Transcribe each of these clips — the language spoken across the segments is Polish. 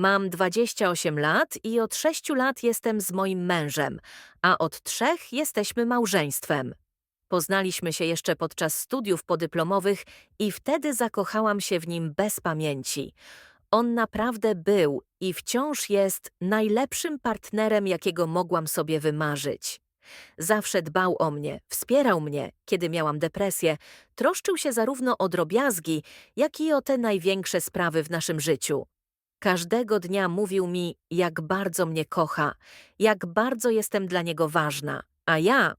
Mam 28 lat i od 6 lat jestem z moim mężem, a od 3 jesteśmy małżeństwem. Poznaliśmy się jeszcze podczas studiów podyplomowych i wtedy zakochałam się w nim bez pamięci. On naprawdę był i wciąż jest najlepszym partnerem, jakiego mogłam sobie wymarzyć. Zawsze dbał o mnie, wspierał mnie, kiedy miałam depresję, troszczył się zarówno o drobiazgi, jak i o te największe sprawy w naszym życiu. Każdego dnia mówił mi, jak bardzo mnie kocha, jak bardzo jestem dla niego ważna, a ja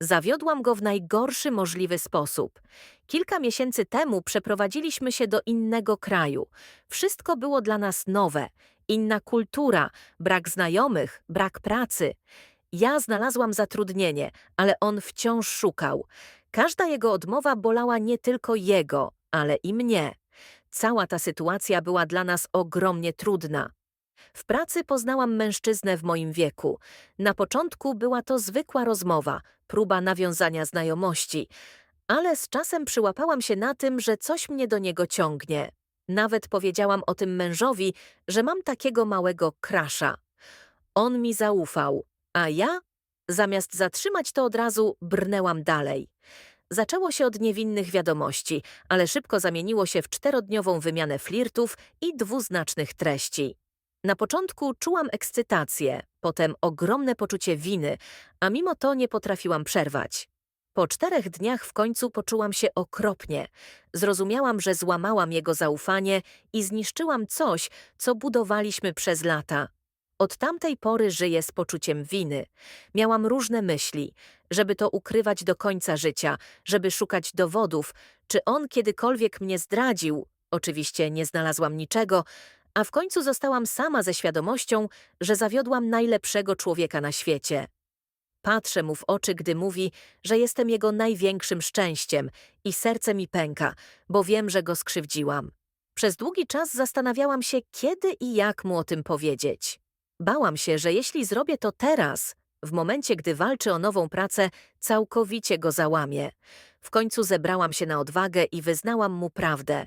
zawiodłam go w najgorszy możliwy sposób. Kilka miesięcy temu przeprowadziliśmy się do innego kraju. Wszystko było dla nas nowe, inna kultura, brak znajomych, brak pracy. Ja znalazłam zatrudnienie, ale on wciąż szukał. Każda jego odmowa bolała nie tylko jego, ale i mnie. Cała ta sytuacja była dla nas ogromnie trudna. W pracy poznałam mężczyznę w moim wieku. Na początku była to zwykła rozmowa, próba nawiązania znajomości, ale z czasem przyłapałam się na tym, że coś mnie do niego ciągnie. Nawet powiedziałam o tym mężowi, że mam takiego małego krasza. On mi zaufał, a ja, zamiast zatrzymać to od razu, brnęłam dalej. Zaczęło się od niewinnych wiadomości, ale szybko zamieniło się w czterodniową wymianę flirtów i dwuznacznych treści. Na początku czułam ekscytację, potem ogromne poczucie winy, a mimo to nie potrafiłam przerwać. Po czterech dniach w końcu poczułam się okropnie. Zrozumiałam, że złamałam jego zaufanie i zniszczyłam coś, co budowaliśmy przez lata. Od tamtej pory żyję z poczuciem winy. Miałam różne myśli, żeby to ukrywać do końca życia, żeby szukać dowodów, czy on kiedykolwiek mnie zdradził. Oczywiście nie znalazłam niczego, a w końcu zostałam sama ze świadomością, że zawiodłam najlepszego człowieka na świecie. Patrzę mu w oczy, gdy mówi, że jestem jego największym szczęściem i serce mi pęka, bo wiem, że go skrzywdziłam. Przez długi czas zastanawiałam się, kiedy i jak mu o tym powiedzieć. Bałam się, że jeśli zrobię to teraz, w momencie, gdy walczy o nową pracę, całkowicie go załamię. W końcu zebrałam się na odwagę i wyznałam mu prawdę.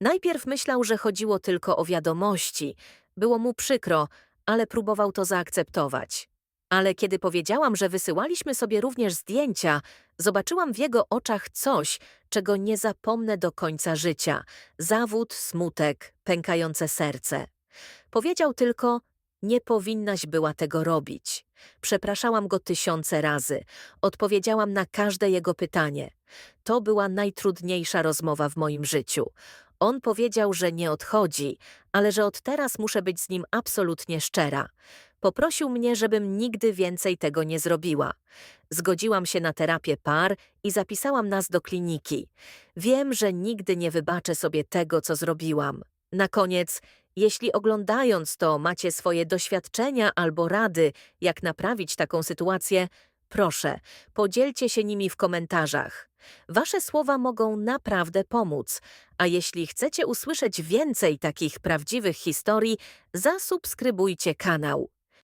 Najpierw myślał, że chodziło tylko o wiadomości. Było mu przykro, ale próbował to zaakceptować. Ale kiedy powiedziałam, że wysyłaliśmy sobie również zdjęcia, zobaczyłam w jego oczach coś, czego nie zapomnę do końca życia. Zawód, smutek, pękające serce. Powiedział tylko, nie powinnaś była tego robić. Przepraszałam go tysiące razy. Odpowiedziałam na każde jego pytanie. To była najtrudniejsza rozmowa w moim życiu. On powiedział, że nie odchodzi, ale że od teraz muszę być z nim absolutnie szczera. Poprosił mnie, żebym nigdy więcej tego nie zrobiła. Zgodziłam się na terapię par i zapisałam nas do kliniki. Wiem, że nigdy nie wybaczę sobie tego, co zrobiłam. Na koniec, jeśli oglądając to macie swoje doświadczenia albo rady, jak naprawić taką sytuację, proszę, podzielcie się nimi w komentarzach. Wasze słowa mogą naprawdę pomóc, a jeśli chcecie usłyszeć więcej takich prawdziwych historii, zasubskrybujcie kanał.